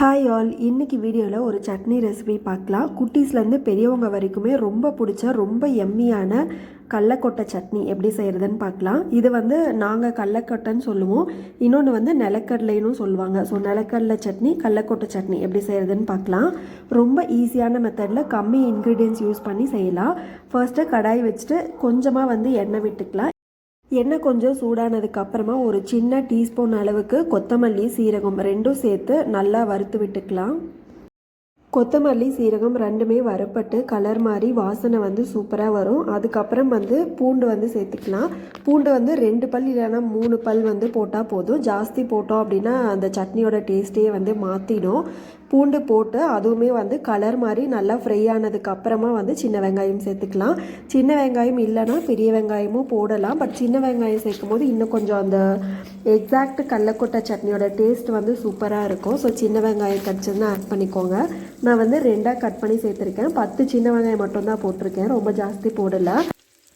Hi all இன்னைக்கு வீடியோவில் ஒரு சட்னி ரெசிபி பார்க்கலாம். குட்டீஸ்லேருந்து பெரியவங்க வரைக்குமே ரொம்ப பிடிச்ச ரொம்ப எம்மியான கடலக்கொட்டை சட்னி எப்படி செய்கிறதுன்னு பார்க்கலாம். இது வந்து நாங்கள் கடலக்கொட்டைன்னு சொல்லுவோம். இன்னொன்று வந்து நிலக்கடலைன்னு சொல்லுவாங்க. ஸோ நிலக்கடலை சட்னி கடலக்கொட்டை சட்னி எப்படி செய்கிறதுன்னு பார்க்கலாம். ரொம்ப ஈஸியான மெத்தடில் கம்மி இன்க்ரீடியன்ஸ் யூஸ் பண்ணி செய்யலாம். ஃபர்ஸ்ட்டு கடாய் வச்சுட்டு கொஞ்சமாக வந்து எண்ணெய் விட்டுக்கலாம். எண்ணெய் கொஞ்சம் சூடானதுக்கு அப்புறமா ஒரு சின்ன டீஸ்பூன் அளவுக்கு கொத்தமல்லி சீரகம் ரெண்டும் சேர்த்து நல்லா வறுத்து விட்டுக்கலாம். கொத்தமல்லி சீரகம் ரெண்டுமே வறுப்பட்டு கலர் மாதிரி வாசனை வந்து சூப்பராக வரும். அதுக்கப்புறம் வந்து பூண்டு வந்து சேர்த்துக்கலாம். பூண்டு வந்து ரெண்டு பல் இல்லைன்னா மூணு பல் வந்து போட்டால் போதும். ஜாஸ்தி போட்டோம் அப்படின்னா அந்த சட்னியோட டேஸ்ட்டே வந்து மாற்றிடும் பூண்டு போட்டு அதுவுமே வந்து கலர் மாதிரி நல்லா ஃப்ரை ஆனதுக்கு அப்புறமா வந்து சின்ன வெங்காயம் சேர்த்துக்கலாம். சின்ன வெங்காயம் இல்லைன்னா பெரிய வெங்காயமும் போடலாம். பட் சின்ன வெங்காயம் சேர்க்கும் போது இன்னும் கொஞ்சம் அந்த எக்ஸாக்ட் கடலக்கொட்டை சட்னியோட டேஸ்ட் வந்து சூப்பராக இருக்கும். ஸோ சின்ன வெங்காயம் கடிச்சதுன்னா ஆட் பண்ணிக்கோங்க. நான் வந்து ரெண்டாக கட் பண்ணி சேர்த்துருக்கேன். பத்து சின்ன வெங்காயம் மட்டும்தான் போட்டிருக்கேன். ரொம்ப ஜாஸ்தி போடலை.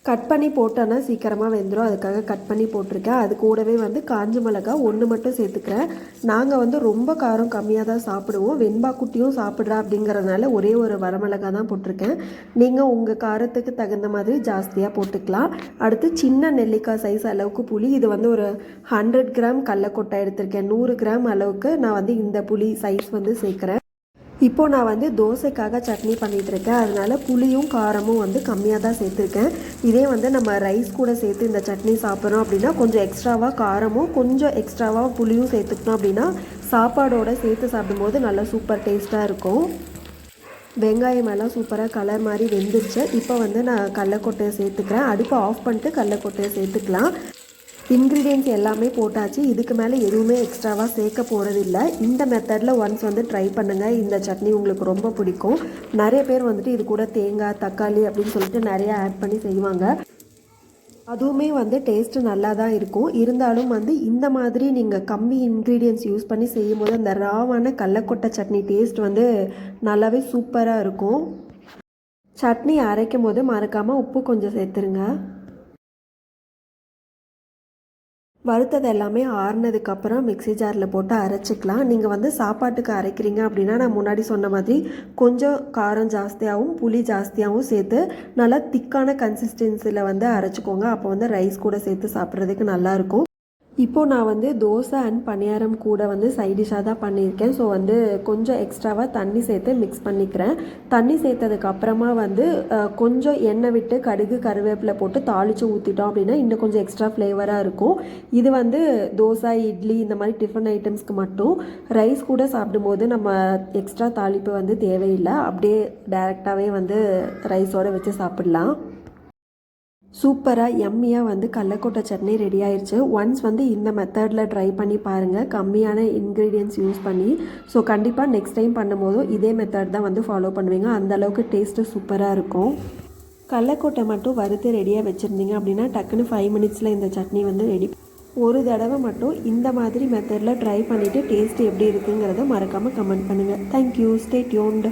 கட் பண்ணி போட்டோன்னா சீக்கிரமாக வெந்துடும் அதுக்காக கட் பண்ணி போட்டிருக்கேன். அது கூடவே வந்து காஞ்ச மிளகா ஒன்று மட்டும் சேர்த்துக்கிறேன். நாங்கள் வந்து ரொம்ப காரம் கம்மியாக தான் சாப்பிடுவோம். வெண்பா குட்டியும் சாப்பிட்றா அப்படிங்கிறதுனால ஒரே ஒரு வரமிளகா தான் போட்டிருக்கேன். நீங்கள் உங்கள் காரத்துக்கு தகுந்த மாதிரி ஜாஸ்தியாக போட்டுக்கலாம். அடுத்து சின்ன நெல்லிக்காய் சைஸ் அளவுக்கு புளி. இது வந்து ஒரு ஹண்ட்ரட் கிராம் கடலக்கொட்டை எடுத்திருக்கேன். நூறு கிராம் அளவுக்கு நான் வந்து இந்த புளி சைஸ் வந்து சேர்க்குறேன். இப்போ நான் வந்து தோசைக்காக சட்னி பண்ணிகிட்டு இருக்கேன் புளியும் காரமும் வந்து கம்மியாக தான் சேர்த்துருக்கேன். இதே வந்து நம்ம ரைஸ் கூட சேர்த்து இந்த சட்னி சாப்பிட்றோம் அப்படின்னா கொஞ்சம் எக்ஸ்ட்ராவாக காரமும் கொஞ்சம் எக்ஸ்ட்ராவாக புளியும் சேர்த்துக்கணும் அப்படின்னா சாப்பாடோட சேர்த்து சாப்பிடும்போது நல்லா சூப்பர் டேஸ்ட்டாக இருக்கும். வெங்காயம் எல்லாம் சூப்பராக கலர் மாதிரி வெந்துருச்சு. இப்போ வந்து நான் கடலக்கொட்டையை சேர்த்துக்கிறேன். அடுப்பை ஆஃப் பண்ணிட்டு கடலக்கொட்டையை சேர்த்துக்கலாம். இன்க்ரீடியன்ஸ் எல்லாமே போட்டாச்சு. இதுக்கு மேலே எதுவுமே எக்ஸ்ட்ராவாக சேர்க்க போகிறதில்ல இந்த மெத்தடில் ஒன்ஸ் வந்து ட்ரை பண்ணுங்கள் இந்த சட்னி உங்களுக்கு ரொம்ப பிடிக்கும். நிறைய பேர் வந்துட்டு இது கூட தேங்காய் தக்காளி அப்படின்னு சொல்லிட்டு நிறைய ஆட் பண்ணி செய்வாங்க. அதுவுமே வந்து டேஸ்ட்டு நல்லா தான் இருக்கும். இருந்தாலும் வந்து இந்த மாதிரி நீங்கள் கம்மி இன்க்ரீடியன்ஸ் யூஸ் பண்ணி செய்யும் போது அந்த ராவான கடலக்கொட்டை சட்னி டேஸ்ட் வந்து நல்லாவே சூப்பராக இருக்கும். சட்னி அரைக்கும் போது மறக்காமல் உப்பு கொஞ்சம் சேர்த்துருங்க. வறுத்தது எல்லாமே ஆறுனதுக்கப்புறம் மிக்ஸி ஜாரில் போட்டு அரைச்சிக்கலாம். நீங்கள் வந்து சாப்பாட்டுக்கு அரைக்கிறீங்க அப்படின்னா நான் முன்னாடி சொன்ன மாதிரி கொஞ்சம் காரம் ஜாஸ்தியாகவும் புளி ஜாஸ்தியாகவும் சேர்த்து நல்லா திக்கான கன்சிஸ்டன்சியில் வந்து அரைச்சிக்கோங்க. அப்போ வந்து ரைஸ் கூட சேர்த்து சாப்பிட்றதுக்கு நல்லாயிருக்கும் இப்போது நான் வந்து தோசை அண்ட் பணியாரம் கூட வந்து சைடிஷாக தான் பண்ணியிருக்கேன். ஸோ வந்து கொஞ்சம் எக்ஸ்ட்ராவாக தண்ணி சேர்த்து மிக்ஸ் பண்ணிக்கிறேன். தண்ணி சேர்த்ததுக்கப்புறமா வந்து கொஞ்சம் எண்ணெய் விட்டு கடுகு கருவேப்பிலை போட்டு தாளித்து ஊற்றிட்டோம் அப்படின்னா இன்னும் கொஞ்சம் எக்ஸ்ட்ரா ஃப்ளேவராக இருக்கும். இது வந்து தோசை இட்லி இந்த மாதிரி டிஃபன் ஐட்டம்ஸ்க்கு மட்டும். ரைஸ் கூட சாப்பிடும்போது நம்ம எக்ஸ்ட்ரா தாளிப்பு வந்து தேவையில்லை. அப்படியே டைரெக்டாகவே வந்து ரைஸோடு வச்சு சாப்பிட்லாம். சூப்பராக எம்மியாக வந்து கடலக்கொட்டை சட்னி ரெடி ஆயிடுச்சு ஒன்ஸ் வந்து இந்த மெத்தடில் ட்ரை பண்ணி பாருங்கள் கம்மியான இன்க்ரீடியன்ஸ் யூஸ் பண்ணி. ஸோ கண்டிப்பாக நெக்ஸ்ட் டைம் பண்ணும்போதும் இதே மெத்தட் தான் வந்து ஃபாலோ பண்ணுவீங்க. அந்த அளவுக்கு டேஸ்ட்டு சூப்பராக இருக்கும். கடலக்கொட்டை மட்டும் வறுத்து ரெடியாக வச்சுருந்தீங்க அப்படின்னா டக்குன்னு ஃபைவ் மினிட்ஸில் இந்த சட்னி வந்து ரெடி ஒரு தடவை மட்டும் இந்த மாதிரி மெத்தடில் ட்ரை பண்ணிவிட்டு டேஸ்ட் எப்படி இருக்குங்கிறத மறக்காமல் கமெண்ட் பண்ணுங்கள் தேங்க்யூ ஸ்டே டியூன்டு